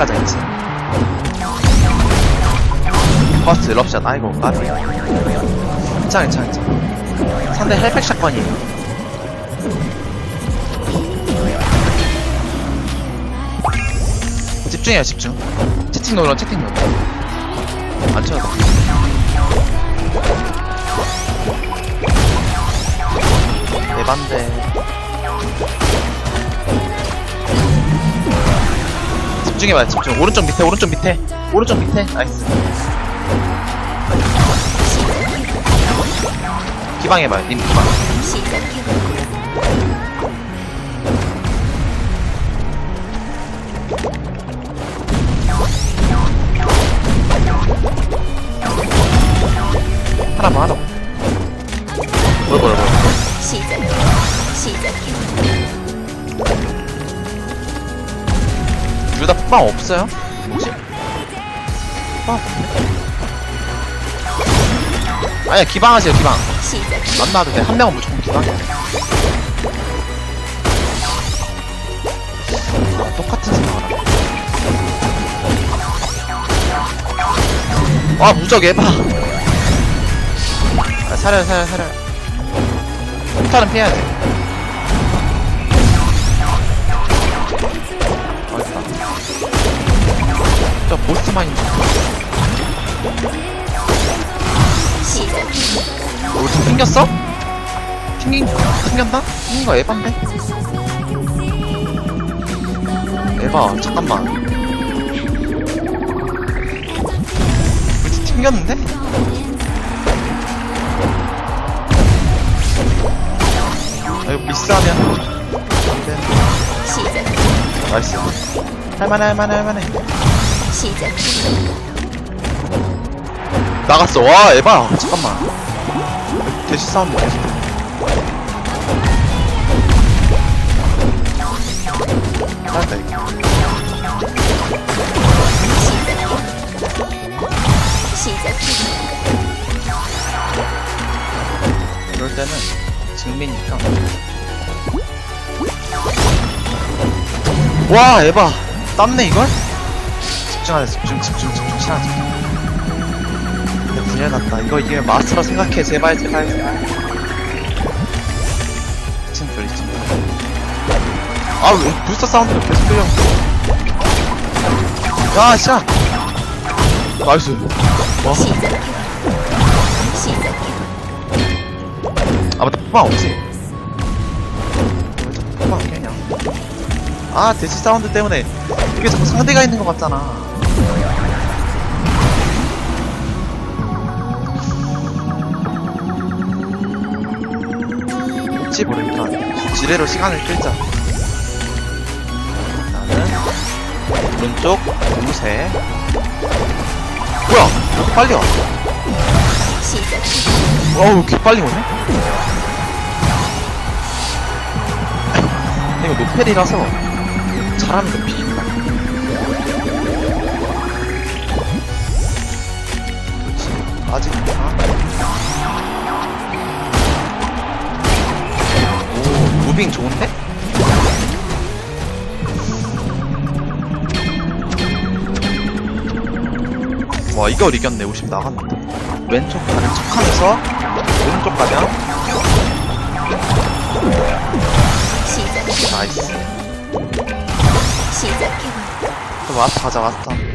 가자 2층 퍼스트 럽샷 아이고 까비 괜찮아 괜찮아 괜찮아. 상대 헬팩 샷건이에요. 집중해요 집중. 채팅 눌러 채팅 눌러 안 쳐도 돼. 대반대 집중해봐요 집중 오른쪽 밑에 오른쪽 밑에. 오른쪽 밑에. 나이스. 기방해봐요 님 기방. 하나만 하나 뭐야 뭐야 뭐야. 시작해 시작해 둘다 폭방 없어요? 뭐지? 없네? 아니야 기방하세요 기방. 만나도 돼. 한 명은 무조건 기방해 아, 똑같은 생각을 하네. 아 무적 에바. 아, 사려 사려 사려 폭탄은 피해야 돼 저 보스마인 시작해 우리 좀 튕겼어? 튕긴, 튕겼나? 튕긴 거 에반데? 에바, 잠깐만. 우리 팀 튕겼는데? 아, 이거 미스하면. 안 돼. 시작해 나이스. 할만해, 할만해, 할만해. 시작해 나갔어. 와, 에바. 잠깐만. 대시 사운드 계속. 잘했다, 이거. 이럴 때는 증민이니까. 와, 에바. 땄네, 이걸? 집중하자, 집중, 집중, 집중, 집중. 근데 분열 났다. 이거 이기면 마스터로 생각해. 제발, 제발, 제발. 2층 둘, 2층 아, 왜 부스터 사운드가 계속 들려. 야, 시작! 나이스. 와, 아, 맞다. 폭방 없지? 왜 자꾸 폭방 안 깨냐? 아, 대시 사운드 때문에 이게 자꾸 상대가 있는 것 같잖아. 혹시 모르니까 지뢰로 시간을 끌자. 나는 오른쪽 무새. 뭐야? 왜 이렇게 빨리 와? 어우, 개 빨리 오네? 이거 노펠이라서 잘하면 좀 비긴다. 아직, 아. 무빙 좋은데? 와, 이걸 이겼네. 50 나갔는데. 왼쪽 가는 척 하면서, 오른쪽 가면, 나이스. 시작해 또 마스터 가자, 마스터.